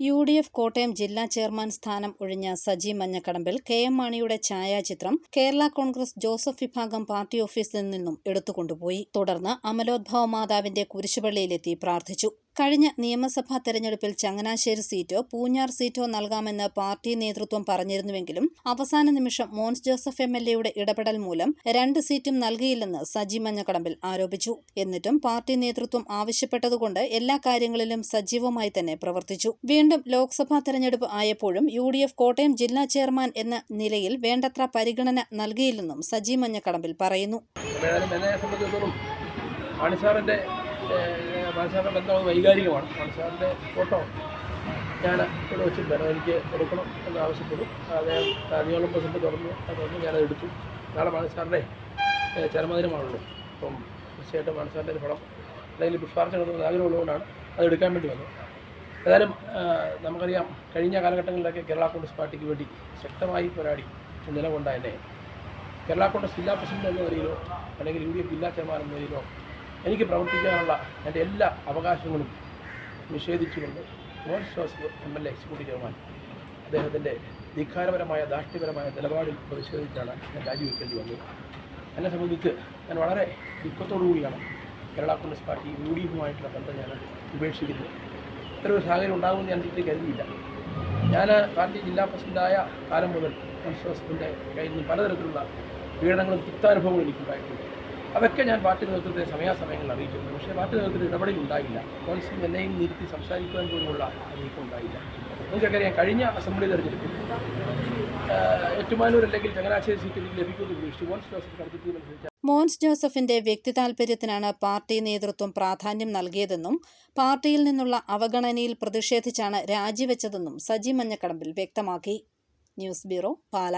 U D F Kottayam ജില്ലാ chairman സ്ഥാനം ഒഴിഞ്ഞ സജി മഞ്ഞക്കടമ്പിൽ കെ എം മാണിയുടെ ഛായാചിത്രം കേരള കോൺഗ്രസ് ജോസഫ് വിഭാഗം പാർട്ടി ഓഫീസിൽ നിന്നും എടുത്തുകൊണ്ടുപോയി. തുടർന്ന് അമലോദ്ഭവ മാതാവിന്റെ കുരിശുപള്ളിയിലെത്തി പ്രാർത്ഥിച്ചു. കഴിഞ്ഞ നിയമസഭാ തെരഞ്ഞെടുപ്പിൽ ചങ്ങനാശ്ശേരി സീറ്റോ പൂഞ്ഞാർ സീറ്റോ നൽകാമെന്ന് പാർട്ടി നേതൃത്വം പറഞ്ഞിരുന്നുവെങ്കിലും അവസാന നിമിഷം മോൻസ് ജോസഫ് എം എൽ എയുടെ ഇടപെടൽ മൂലം രണ്ട് സീറ്റും നൽകിയില്ലെന്ന് സജി മഞ്ഞക്കടമ്പിൽ ആരോപിച്ചു. എന്നിട്ടും പാർട്ടി നേതൃത്വം ആവശ്യപ്പെട്ടതുകൊണ്ട് എല്ലാ കാര്യങ്ങളിലും സജീവമായി തന്നെ പ്രവർത്തിച്ചു. വീണ്ടും ലോക്സഭാ തെരഞ്ഞെടുപ്പ് ആയപ്പോഴും യു ഡി എഫ് കോട്ടയം ജില്ലാ ചെയർമാൻ എന്ന നിലയിൽ വേണ്ടത്ര പരിഗണന നൽകിയില്ലെന്നും സജി മഞ്ഞക്കടമ്പിൽ പറയുന്നു. മാണിസാറിന്റെ ബന്ധം വൈകാരികമാണ്. മാണിസാറിന്റെ ഫോട്ടോ ഞാൻ ഇവിടെ വെച്ചിട്ടുണ്ടായിരുന്നു എനിക്ക് എടുക്കണം എന്ന് ആവശ്യപ്പെടും. അദ്ദേഹം നിയോളം പ്രസിഡന്റ് തുറന്നു അതൊന്ന് ഞാനത് എടുത്തു. നാളെ മാണിസാറിന്റെ ചരമദിനമാണല്ലോ. അപ്പം തീർച്ചയായിട്ടും മാണിസാറിന്റെ ഒരു പടം അല്ലെങ്കിൽ പുഷ്പാർച്ചന നടത്തുന്ന ആഗ്രഹമുള്ളതുകൊണ്ടാണ് അത് എടുക്കാൻ വേണ്ടി വന്നത്. ഏതായാലും നമുക്കറിയാം കഴിഞ്ഞ കാലഘട്ടങ്ങളിലൊക്കെ കേരള കോൺഗ്രസ് പാർട്ടിക്ക് വേണ്ടി ശക്തമായി പോരാടി നിലകൊണ്ട കേരള കോൺഗ്രസ് ജില്ലാ പ്രസിഡന്റ് എന്ന നിലയിലോ അല്ലെങ്കിൽ യു ഡി എഫ് ജില്ലാ ചെയർമാൻ എന്ന നിലയിലോ എനിക്ക് പ്രവർത്തിക്കാനുള്ള എന്റെ എല്ലാ അവകാശങ്ങളും നിഷേധിച്ചുകൊണ്ട് Mons M L A executive chairman. അദ്ദേഹത്തിന്റെ ധിക്കാരപരമായ ദാഷ്ട്യപരമായ നിലപാടിൽ പ്രതിഷേധിച്ചാണ് ഞാൻ രാജിവെക്കേണ്ടി വന്നത്. എന്നെ സംബന്ധിച്ച് ഞാൻ വളരെ ദുഃഖത്തോടുകൂടിയാണ് Kerala Congress party U D എഫുമായിട്ടുള്ള ബന്ധം ഞാൻ ഉപേക്ഷിക്കുന്നത്. ഇത്തരമൊരു സാഹചര്യം ഉണ്ടാകുമെന്ന് ഞാൻ തീരെ കരുതിയില്ല. ഞാൻ പാർട്ടി ജില്ലാ പ്രസിഡന്റായ കാലം മുതൽ മോൻസ് ജോസഫിന്റെ കയ്യിൽ നിന്ന് പലതരത്തിലുള്ള പീഡനങ്ങളും തിക്താനുഭവങ്ങളും എനിക്കുണ്ടായിട്ടുണ്ട്. അതൊക്കെ ഞാൻ പാർട്ടി നേതൃത്വത്തെ സമയാസമയങ്ങളിൽ അറിയിച്ചിട്ടുണ്ട്. പക്ഷേ പാർട്ടി നേതൃത്വത്തിൽ ഇടപെടൽ ഉണ്ടായില്ല. കോൺസിൽ എന്നെയും നിർത്തി സംസാരിക്കുവാൻ പോലുമുള്ള അറിയിപ്പ് ഉണ്ടായില്ല. നിങ്ങൾക്കറിയാം കഴിഞ്ഞ അസംബ്ലി തെരഞ്ഞെടുപ്പിൽ ഏറ്റുമാനൂർ അല്ലെങ്കിൽ ചങ്ങനാശ്ശേരി സീറ്റ് എനിക്ക് ലഭിക്കുമെന്ന് മോൻസ് ജോസഫ് മോൻസ് ജോസഫിന്റെ വ്യക്തിതാൽപര്യത്തിനാണ് പാർട്ടി നേതൃത്വം പ്രാധാന്യം നൽകിയതെന്നും പാർട്ടിയിൽ നിന്നുള്ള അവഗണനയിൽ പ്രതിഷേധിച്ചാണ് രാജിവെച്ചതെന്നും സജി മഞ്ഞക്കടമ്പിൽ വ്യക്തമാക്കി. News bureau Pala.